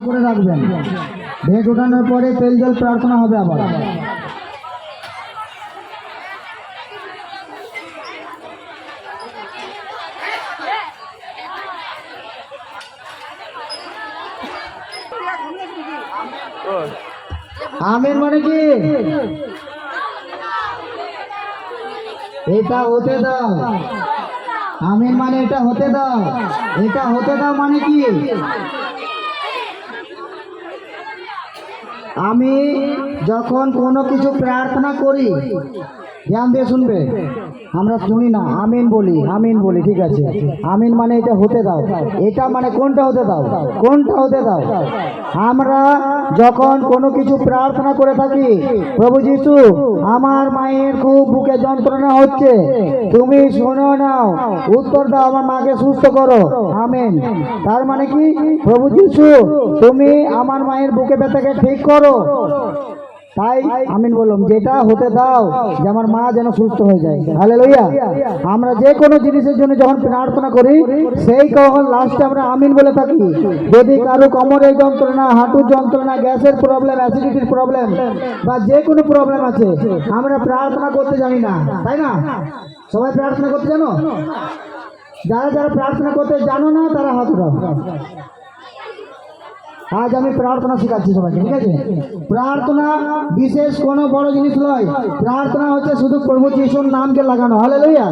করে রাখবেন। ভেট ওঠানোর পরে তেল জল প্রার্থনা হবে আবার। আমিন মানে কি? এটা হতে দাও। আমিন মানে এটা হতে দাও। এটা হতে দাও মানে কি? আমি যখন কোনো কিছু প্রার্থনা করি ধ্যান দিয়ে শুনবে। আমরা শুনি না, আমিন বলি আমিন বলি, ঠিক আছে। আমিন মানে এটা হতে দাও। এটা মানে কোনটা হতে দাও? কোনটা হতে দাও? আমরা যখন কোনো কিছু প্রার্থনা করে থাকি, প্রভু যিশু, আমার মায়ের খুব বুকে যন্ত্রণা হচ্ছে। তুমি শোনো নাও, উত্তর দাও, আমার মাকে সুস্থ করো। আমিন। তার মানে কি? প্রভু যিশু, তুমি আমার মায়ের বুকে ব্যথাকে ঠিক করো। তাই আমিন বললাম যেটা হতে দাও যে আমার মা যেন সুস্থ হয়ে যায়। হালে লইয়া আমরা যে কোনো জিনিসের জন্য যখন প্রার্থনা করি সেই কখন লাস্টে আমরা আমিন বলে থাকি। যদি কারও কোমরের যন্ত্রণা হাঁটুর যন্ত্রণা গ্যাসের প্রবলেম অ্যাসিডিটির প্রবলেম বা যে কোনো প্রবলেম আছে আমরা প্রার্থনা করতে জানি না। তাই না? সবাই প্রার্থনা করতে জানো? যারা যারা প্রার্থনা করতে জানো না তারা হাত উঠাও। আজ আমি প্রার্থনা শেখাচ্ছি সবাইকে, ঠিক আছে? প্রার্থনা বিশেষ কোনো বড় জিনিস নয়। প্রার্থনা হচ্ছে শুধু প্রভু যিশুর নামকে লাগানো। হলে লইয়া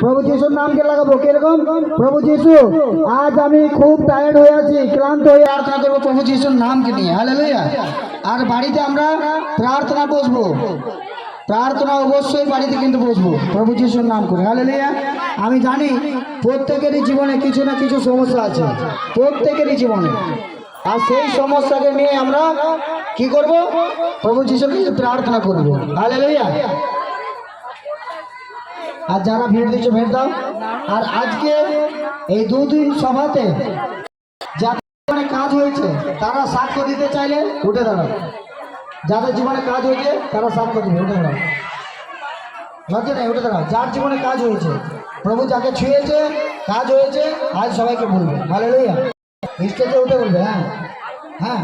প্রভু যিশুর নামকে লাগাবো কীরকম? প্রভু যিশু, আজ আমি খুব টায়ার্ড হয়ে আছি, ক্লান্ত হয়ে প্রার্থনা করব প্রভু যিশুর নামকে নিয়ে। হলে লইয়া আর বাড়িতে আমরা প্রার্থনা বসবো। প্রার্থনা অবশ্যই বাড়িতে কিন্তু বসবো, প্রভু যিশুর নাম করে। হালেলুয়া। আমি জানি প্রত্যেকেরই জীবনে কিছু না কিছু সমস্যা আছে। প্রত্যেকেরই জীবনে। আর সেই সমস্যাকে নিয়ে আমরা কি করব? প্রভু যিশুকে প্রার্থনা করব। হালেলুয়া। আর যারা ভিড় দিচ্ছে, ভিড় দাও। আর আজকে এই দুদিন সভাতে যাদের জীবনে কাজ হয়েছে, তারা সাক্ষ্য দিতে চাইলে উঠে দাঁড়াও। যাদের জীবনে কাজ হয়েছে, তারা সাক্ষ্য দিবে, উঠে দাঁড়াও। লজ্জা নেই, উঠে দাঁড়াও। যার জীবনে কাজ হয়েছে, প্রভু যাকে ছুঁয়েছে, কাজ হয়েছে, আজ সবাইকে বলবে। ভালো লইয়া স্টেজে উঠে বলবে হ্যাঁ হ্যাঁ